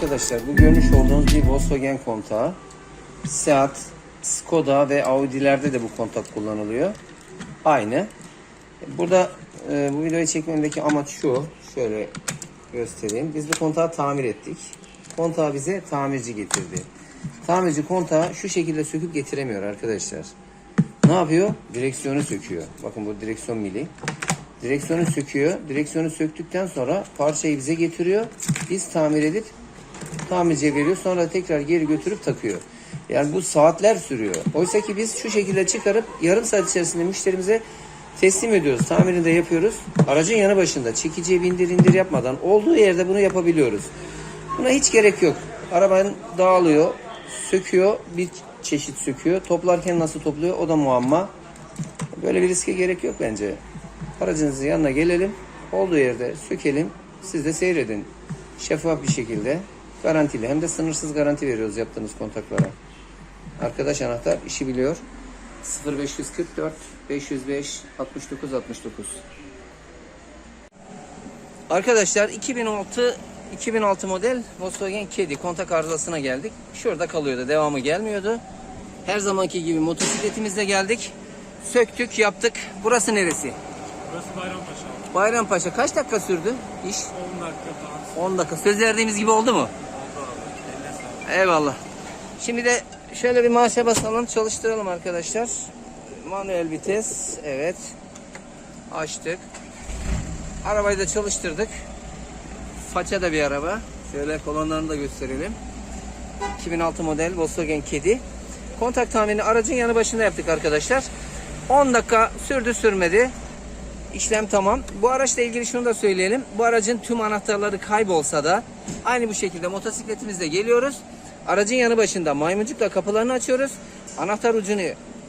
arkadaşlar bu görmüş olduğunuz bir Volkswagen kontağı. Seat, Skoda ve Audi'lerde de bu kontak kullanılıyor. Aynı. Burada e, bu videoyu çekmemdeki amaç şu. Şöyle göstereyim. Biz bu kontağı tamir ettik. Kontağı bize tamirci getirdi. Tamirci kontağı şu şekilde söküp getiremiyor arkadaşlar. Ne yapıyor? Direksiyonu söküyor. Bakın bu direksiyon mili. Direksiyonu söküyor. Direksiyonu söktükten sonra parçayı bize getiriyor. Biz tamir edip tamirciye veriyor. Sonra tekrar geri götürüp takıyor. Yani bu saatler sürüyor. Oysa ki biz şu şekilde çıkarıp yarım saat içerisinde müşterimize teslim ediyoruz. Tamirini de yapıyoruz. Aracın yanı başında çekiciye bindir indir yapmadan olduğu yerde bunu yapabiliyoruz. Buna hiç gerek yok. Arabanın dağılıyor, söküyor, bir çeşit söküyor. Toplarken nasıl topluyor o da muamma. Böyle bir riske gerek yok bence. Aracınızın yanına gelelim, olduğu yerde sökelim, siz de seyredin. Şeffaf bir şekilde, garantili hem de sınırsız garanti veriyoruz yaptığınız kontaklara. Arkadaş anahtar işi biliyor. 0544 505 69 69 Arkadaşlar 2006 2006 model Volkswagen Caddy kontak arızasına geldik. Şurada kalıyordu. Devamı gelmiyordu. Her zamanki gibi motosikletimizle geldik. Söktük, yaptık. Burası neresi? Burası Bayrampaşa. Bayrampaşa kaç dakika sürdü iş? 10 dakika falan 10 dakika. Söz verdiğimiz gibi oldu mu? Eyvallah. Şimdi de şöyle bir maaşa basalım, çalıştıralım arkadaşlar. Manuel vites, evet. Açtık. Arabayı da çalıştırdık. Faça da bir araba. Şöyle kolonlarını da gösterelim. 2006 model Volkswagen Caddy. Kontak tamirini aracın yanı başında yaptık arkadaşlar. 10 dakika sürdü sürmedi. İşlem tamam. Bu araçla ilgili şunu da söyleyelim. Bu aracın tüm anahtarları kaybolsa da aynı bu şekilde motosikletimizle geliyoruz. Aracın yanı başında maymuncukla kapılarını açıyoruz. Anahtar ucunu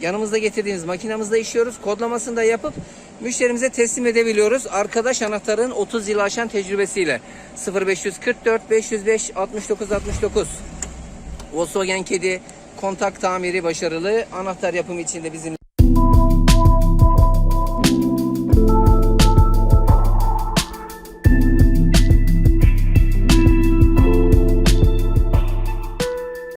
yanımızda getirdiğimiz makinamızda işiyoruz. Kodlamasını da yapıp müşterimize teslim edebiliyoruz. Arkadaş anahtarın 30 yıl aşan tecrübesiyle 0544 505 69 69 Volkswagen Kedi kontak tamiri başarılı. Anahtar yapımı için de bizim